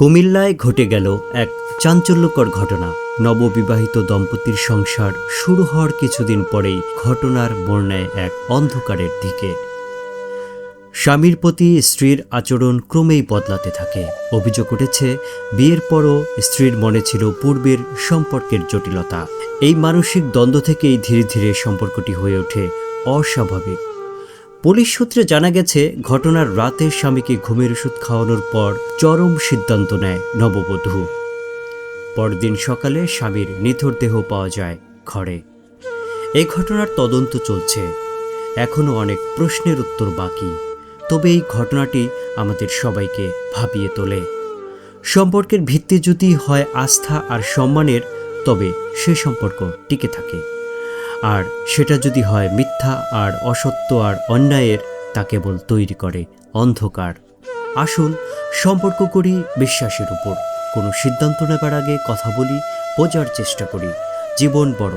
কুমিল্লায় ঘটে গেল এক চাঞ্চল্যকর ঘটনা। নববিবাহিত দম্পতির সংসার শুরু হওয়ার কিছুদিন পরেই ঘটনার নেয় এক অন্ধকারের দিকে। স্বামীর প্রতি স্ত্রীর আচরণ ক্রমেই বদলাতে থাকে। অভিযোগ উঠেছে, বিয়ের পরও স্ত্রীর মনে ছিল পূর্বের সম্পর্কের জটিলতা। এই মানসিক দ্বন্দ্ব থেকেই ধীরে ধীরে সম্পর্কটি হয়ে ওঠে অস্বাভাবিক। পুলিশ সূত্রে জানা গেছে, ঘটনার রাতে স্বামীকে ঘুমের ওষুধ খাওয়ানোর পর চরম সিদ্ধান্ত নেয় নববধূ। পরদিন সকালে স্বামীর নিথর দেহ পাওয়া যায় ঘরে। এই ঘটনার তদন্ত চলছে। এখনও অনেক প্রশ্নের উত্তর বাকি। তবে এই ঘটনাটি আমাদের সবাইকে ভাবিয়ে তোলে। সম্পর্কের ভিত্তি যদি হয় আস্থা আর সম্মানের, তবে সে সম্পর্ক টিকে থাকে। আর সেটা যদি হয় মিথ্যা আর অসত্য আর অন্যায়ের, তা কেবল তৈরি করে অন্ধকার। আসুন, সম্পর্ক করি বিশ্বাসের উপর। কোনো সিদ্ধান্ত নেবার আগে কথা বলি, বোঝার চেষ্টা করি। জীবন বড়,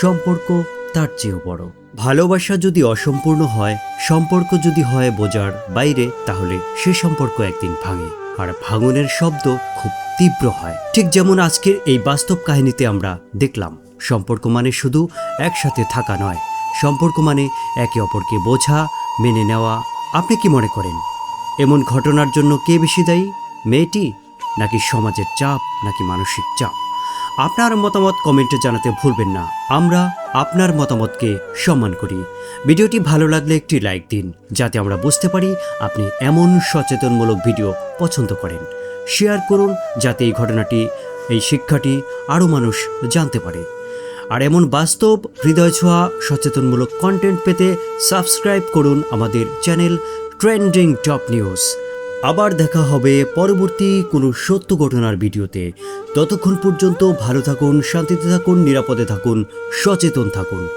সম্পর্ক তার চেয়েও বড়। ভালোবাসা যদি অসম্পূর্ণ হয়, সম্পর্ক যদি হয় বোঝার বাইরে, তাহলে সে সম্পর্ক একদিন ভাঙে। আর ভাঙনের শব্দ খুব তীব্র হয়। ঠিক যেমন আজকের এই বাস্তব কাহিনীতে আমরা দেখলাম। সম্পর্ক মানে শুধু একসাথে থাকা নয়। সম্পর্ক মানে একে অপরকে বোঝা, মেনে নেওয়া। আপনি কি মনে করেন? এমন ঘটনার জন্য কে বেশি দায়ী, মেয়েটি নাকি সমাজের চাপ, নাকি মানসিক চাপ? আপনার মতামত কমেন্টে জানাতে ভুলবেন না। আমরা আপনার মতামতকে সম্মান করি। ভিডিওটি ভালো লাগলে একটি লাইক দিন, যাতে আমরা বুঝতে পারি আপনি এমন সচেতনমূলক ভিডিও পছন্দ করেন। শেয়ার করুন, যাতে এই ঘটনাটি, এই শিক্ষাটি আরও মানুষ জানতে পারে। আর এমন বাস্তব হৃদয় ছোঁয়া সচেতনমূলক কন্টেন্ট পেতে সাবস্ক্রাইব করুন আমাদের চ্যানেল ট্রেন্ডিং টপ নিউজ আবার দেখা হবে পরবর্তী কোনো সত্য ঘটনার ভিডিওতে। ততক্ষণ পর্যন্ত ভালো থাকুন, শান্তিতে থাকুন, নিরাপদে থাকুন, সচেতন থাকুন।